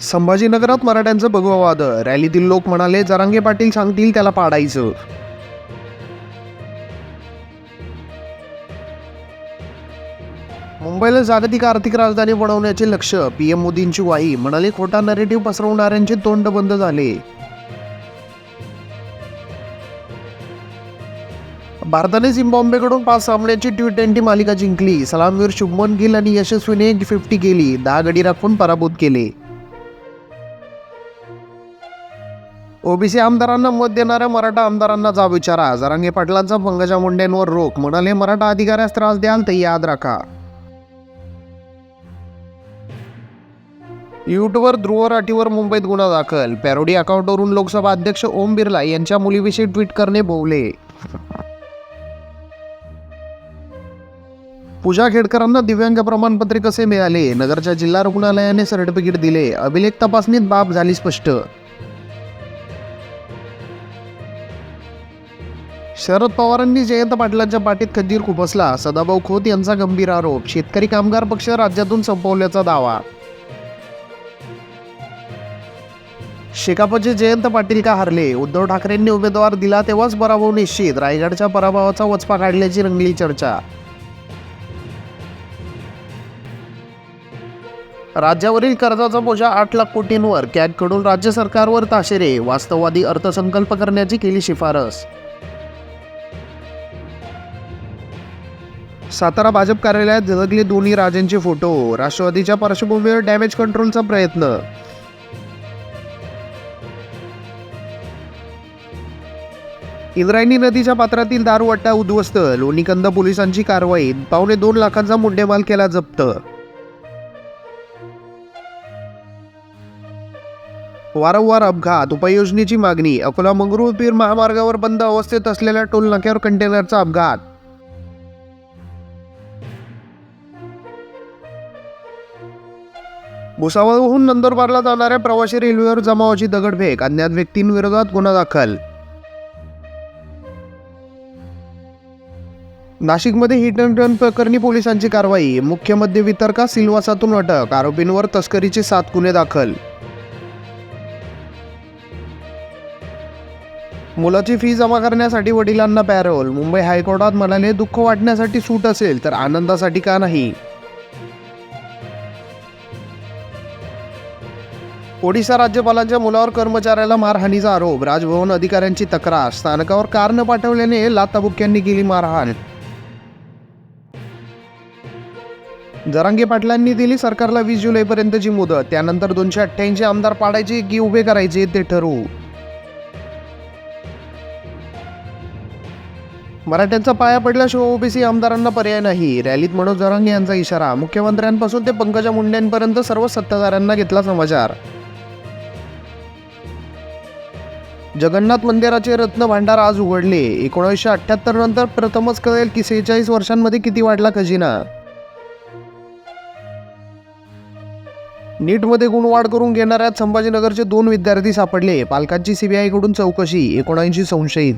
संभाजीनगरात मराठ्यांचं भगववाद रॅलीतील लोक म्हणाले जरांगे पाटील सांगतील त्याला पाडायचं. मुंबईला जागतिक आर्थिक राजधानी बनवण्याचे लक्ष पीएम मोदींची वाही म्हणाले खोटा नरेटिव्ह पसरवणाऱ्यांचे तोंड बंद झाले. भारताने झिम्बॉम्बेकडून पाच सामन्यांची टी ट्वेंटी मालिका जिंकली. सलामवीर शुभमन गिल आणि यशस्वीने फिफ्टी केली. दहा गडी राखून पराभूत केले. ओबीसी आमदारांना मत देणाऱ्या मराठा आमदारांना जा विचारा. जरांगे पाटलांचा पंकजा मुंडेंवर रोख म्हणाले मराठा अधिकाऱ्यास त्रास द्याल तर याद राखा. युट्यूबवर ध्रुव राठीवर मुंबईत गुन्हा दाखल. पॅरोडी अकाउंटवरून लोकसभा अध्यक्ष ओम बिर्ला यांच्या मुलीविषयी ट्विट करणे भोवले पूजा खेडकरांना दिव्यांग प्रमाणपत्रे कसे मिळाले? नगरच्या जिल्हा रुग्णालयाने सर्टिफिकेट दिले. अभिलेख तपासणीत बाब झाली स्पष्ट. शरद पवारांनी जयंत पाटलांच्या पाठीत खंजीर खुपसला. सदाभाऊ खोत यांचा गंभीर आरोप. शेतकरी कामगार पक्ष राज्यातून संपवल्याचा दावा. शेकापचे जयंत पाटील का हरले? उद्धव ठाकरेंनी उमेदवार दिला तेव्हाच पराभव निश्चित. रायगडच्या पराभवाचा वचपा काढल्याची रंगली चर्चा. राज्यावरील कर्जाचा बोजा आठ लाख कोटींवर. कॅगकडून राज्य सरकारवर ताशेरे. वास्तववादी अर्थसंकल्प करण्याची केली शिफारस. सातारा भाजप कार्यालयात झळकले दोन्ही राजांचे फोटो. राष्ट्रवादीच्या पार्श्वभूमीवर डॅमेज कंट्रोलचा प्रयत्न. इंद्रायणी नदीच्या पात्रातील दारुवट्टा उद्ध्वस्त. लोणीकंद पोलिसांची कारवाई. पावणे दोन लाखांचा मुंडेमाल केला जप्त. वारंवार अपघात. उपाययोजनेची मागणी. अकोला मंगरुळपीर महामार्गावर बंद अवस्थेत असलेल्या टोल नाक्यावर कंटेनरचा अपघात. भुसावळहून नंदुरबारला जाणाऱ्या प्रवाशी रेल्वेवर जमावाची दगडफेक अज्ञात व्यक्तींविरोधात गुन्हा दाखल. नाशिकमध्ये हिट अँड रन प्रकरणी पोलिसांची कारवाई मुख्य मद्य वितरका सिल्वासातून अटक आरोपींवर तस्करीचे सात गुन्हे दाखल. मुलाची फी जमा करण्यासाठी वडिलांना पॅरोल मुंबई हायकोर्टात म्हणाले दुःख वाटण्यासाठी सूट असेल तर आनंदासाठी का नाही? ओडिशा राज्यपालांच्या मुलावर कर्मचाऱ्याला मारहाणीचा आरोप. राजभवन अधिकाऱ्यांची तक्रार. स्थानकावर कार न पाठवल्याने लाताबुक्यांनी केली मारहाण. जरांगे पाटलांनी दिली सरकारला वीस जुलैपर्यंतची मुदत. त्यानंतर दोनशे अठ्ठ्याऐंशी आमदार पाडायचे की उभे करायचे ते ठरवू. मराठ्यांचा पाया पडल्याशिवाय ओबीसी आमदारांना पर्याय नाही. रॅलीत मनोज जरांगे यांचा इशारा. मुख्यमंत्र्यांपासून ते पंकजा मुंडेंपर्यंत सर्व सत्ताधाऱ्यांना घेतला समाचार. जगन्नाथ मंदिराचे रत्न भांडार आज उघडले. एकोणीसशे अठ्ठ्याहत्तर नंतर प्रथमच कळेल की सेहेचाळीस वर्षांमध्ये किती वाढला खजिना. नीटमध्ये गुणवाढ करून घेणाऱ्या संभाजीनगरचे दोन विद्यार्थी सापडले. पालकांची सीबीआयकडून चौकशी एकोणऐंशी संशयित.